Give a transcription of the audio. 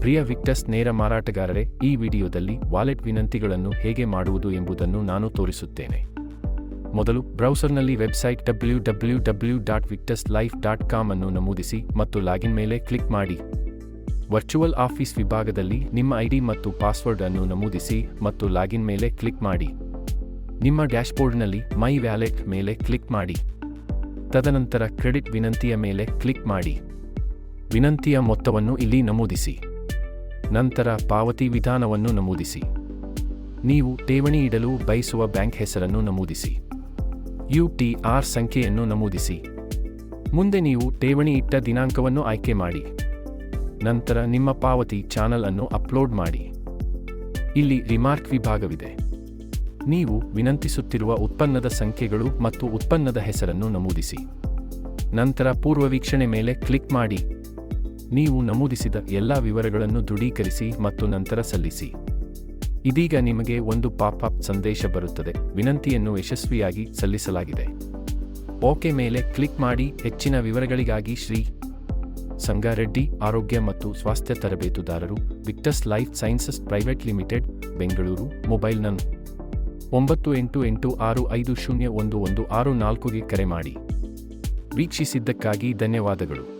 ಪ್ರಿಯ Victus ನೇರ ಮಾರಾಟಗಾರರೇ, ಈ ವಿಡಿಯೋದಲ್ಲಿ ವಾಲೆಟ್ ವಿನಂತಿಗಳನ್ನು ಹೇಗೆ ಮಾಡುವುದು ಎಂಬುದನ್ನು ನಾನು ತೋರಿಸುತ್ತೇನೆ. ಮೊದಲು ಬ್ರೌಸರ್ನಲ್ಲಿ website W W W dot Victus life dot com ಅನ್ನು ನಮೂದಿಸಿ ಮತ್ತು ಲಾಗಿನ್ ಮೇಲೆ ಕ್ಲಿಕ್ ಮಾಡಿ. ವರ್ಚುವಲ್ ಆಫೀಸ್ ವಿಭಾಗದಲ್ಲಿ ನಿಮ್ಮ ಐಡಿ ಮತ್ತು ಪಾಸ್ವರ್ಡ್ ಅನ್ನು ನಮೂದಿಸಿ ಮತ್ತು ಲಾಗಿನ್ ಮೇಲೆ ಕ್ಲಿಕ್ ಮಾಡಿ. ನಿಮ್ಮ ಡ್ಯಾಶ್ಬೋರ್ಡ್ನಲ್ಲಿ ಮೈ ವ್ಯಾಲೆಟ್ ಮೇಲೆ ಕ್ಲಿಕ್ ಮಾಡಿ. ತದನಂತರ ಕ್ರೆಡಿಟ್ ವಿನಂತಿಯ ಮೇಲೆ ಕ್ಲಿಕ್ ಮಾಡಿ. ವಿನಂತಿಯ ಮೊತ್ತವನ್ನು ಇಲ್ಲಿ ನಮೂದಿಸಿ. ನಂತರ ಪಾವತಿ ವಿಧಾನವನ್ನು ನಮೂದಿಸಿ. ನೀವು ಠೇವಣಿ ಇಡಲು ಬಯಸುವ ಬ್ಯಾಂಕ್ ಹೆಸರನ್ನು ನಮೂದಿಸಿ. ಯು ಟಿ ಆರ್ ಸಂಖ್ಯೆಯನ್ನು ನಮೂದಿಸಿ. ಮುಂದೆ ನೀವು ಠೇವಣಿ ಇಟ್ಟ ದಿನಾಂಕವನ್ನು ಆಯ್ಕೆ ಮಾಡಿ. ನಂತರ ನಿಮ್ಮ ಪಾವತಿ ಚಾನಲ್ ಅನ್ನು ಅಪ್ಲೋಡ್ ಮಾಡಿ. ಇಲ್ಲಿ ರಿಮಾರ್ಕ್ ವಿಭಾಗವಿದೆ. ನೀವು ವಿನಂತಿಸುತ್ತಿರುವ ಉತ್ಪನ್ನದ ಸಂಖ್ಯೆಗಳು ಮತ್ತು ಉತ್ಪನ್ನದ ಹೆಸರನ್ನು ನಮೂದಿಸಿ. ನಂತರ ಪೂರ್ವವೀಕ್ಷಣೆ ಮೇಲೆ ಕ್ಲಿಕ್ ಮಾಡಿ. ನೀವು ನಮೂದಿಸಿದ ಎಲ್ಲ ವಿವರಗಳನ್ನು ದೃಢೀಕರಿಸಿ ಮತ್ತು ನಂತರ ಸಲ್ಲಿಸಿ. ಇದೀಗ ನಿಮಗೆ ಒಂದು ಪಾಪ್ ಅಪ್ ಸಂದೇಶ ಬರುತ್ತದೆ. ವಿನಂತಿಯನ್ನು ಯಶಸ್ವಿಯಾಗಿ ಸಲ್ಲಿಸಲಾಗಿದೆ. ಓಕೆ ಮೇಲೆ ಕ್ಲಿಕ್ ಮಾಡಿ ಹೆಚ್ಚಿನ ವಿವರಗಳಿಗಾಗಿ ಶ್ರೀ ಸಂಗಾರೆಡ್ಡಿ ಆರೋಗ್ಯ ಮತ್ತು ಸ್ವಾಸ್ಥ್ಯ ತರಬೇತುದಾರರು Victus Life Sciences private limited, Bengaluru, mobile ನನ್ ಒಂಬತ್ತು ಎಂಟು ಎಂಟು ಆರು ಐದು ಶೂನ್ಯ ಒಂದು ಒಂದು ಆರು ನಾಲ್ಕುಗೆ ಕರೆ ಮಾಡಿ. ವೀಕ್ಷಿಸಿದ್ದಕ್ಕಾಗಿ ಧನ್ಯವಾದಗಳು.